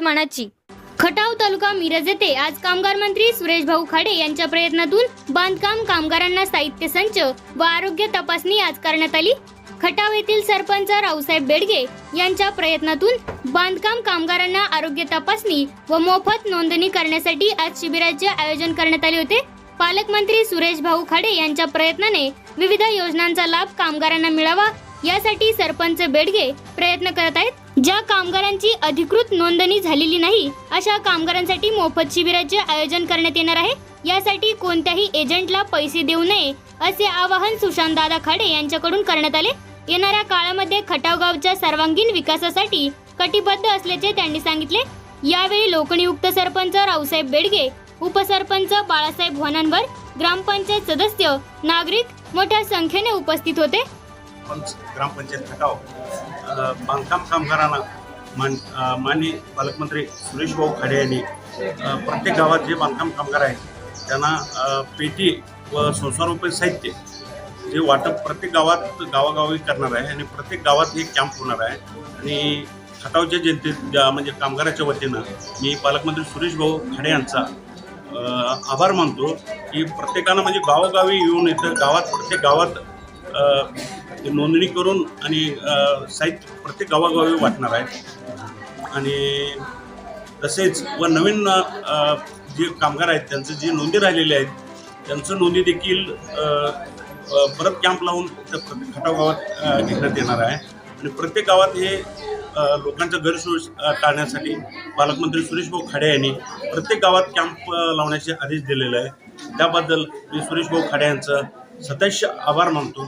मानाची. खटाव तालुका मिरज येथे आज कामगार मंत्री सुरेश भाऊ खाडे यांच्या प्रयत्नातून बांधकाम कामगारांना साहित्य संच व आरोग्य तपासणी आज करण्यात आली. खटाव येथील सरपंच रावसाहेब बेडगे यांच्या प्रयत्नातून बांधकाम कामगारांना आरोग्य तपासणी व मोफत नोंदणी करण्यासाठी आज शिबिराचे आयोजन करण्यात आले होते. पालकमंत्री सुरेश भाऊ खाडे यांच्या प्रयत्नाने विविध योजनांचा लाभ कामगारांना मिळावा यासाठी सरपंच बेडगे प्रयत्न करत आहेत. कामगारांची अधिकृत नोंदणी झालेली नाही अशा कामगारांसाठी मोफत शिबिराचे आयोजन करण्यात येणार आहे. यासाठी कोणत्याही एजंटला पैसे देऊ नये असे आवाहन सुशांत दादा खाडे यांच्याकडून करण्यात आले. येणाऱ्या काळामध्ये खटावगावच्या सर्वांगीण विकासासाठी कटिबद्ध असल्याचे त्यांनी सांगितले. यावेळी लोकनियुक्त सरपंच रावसाहेब बेडगे उपसरपंच बाळासाहेब वाननवर ग्रामपंचायत सदस्य नागरिक मोठ्या संख्येने उपस्थित होते. ग्रामपंचायत खटाव बांधकाम कामगारांना मान माननीय पालकमंत्री सुरेश भाऊ खाडे यांनी प्रत्येक गावात जे बांधकाम कामगार आहेत त्यांना पेटी व संसारोपयोगी साहित्य जे वाटप प्रत्येक गावात गावागावी करणार आहे आणि प्रत्येक गावात हे कॅम्प होणार आहे. आणि खटावच्या जनते म्हणजे कामगाराच्या वतीनं मी पालकमंत्री सुरेश भाऊ खाडे यांचा आभार मानतो की प्रत्येकानं म्हणजे गावोगावी येऊन इथं गावात प्रत्येक गावात नोंदणी करून आणि साहित्य प्रत्येक गावागावी वाटणार आहे. आणि तसेच व नवीन जे कामगार आहेत त्यांचं जे नोंदी राहिलेले आहेत त्यांचं नोंदी देखील परत कॅम्प लावून त्या प्रत्येक खटाव गावात घेण्यात येणार आहे. आणि प्रत्येक गावात हे अ, लोकांच्या गैरसोय टाळण्यासाठी पालकमंत्री सुरेश भाऊ खाडे यांनी प्रत्येक गावात कॅम्प लावण्याचे आदेश दिलेले आहे त्याबद्दल मी सुरेश भाऊ खाडे यांचं सतैश आभार मानतो.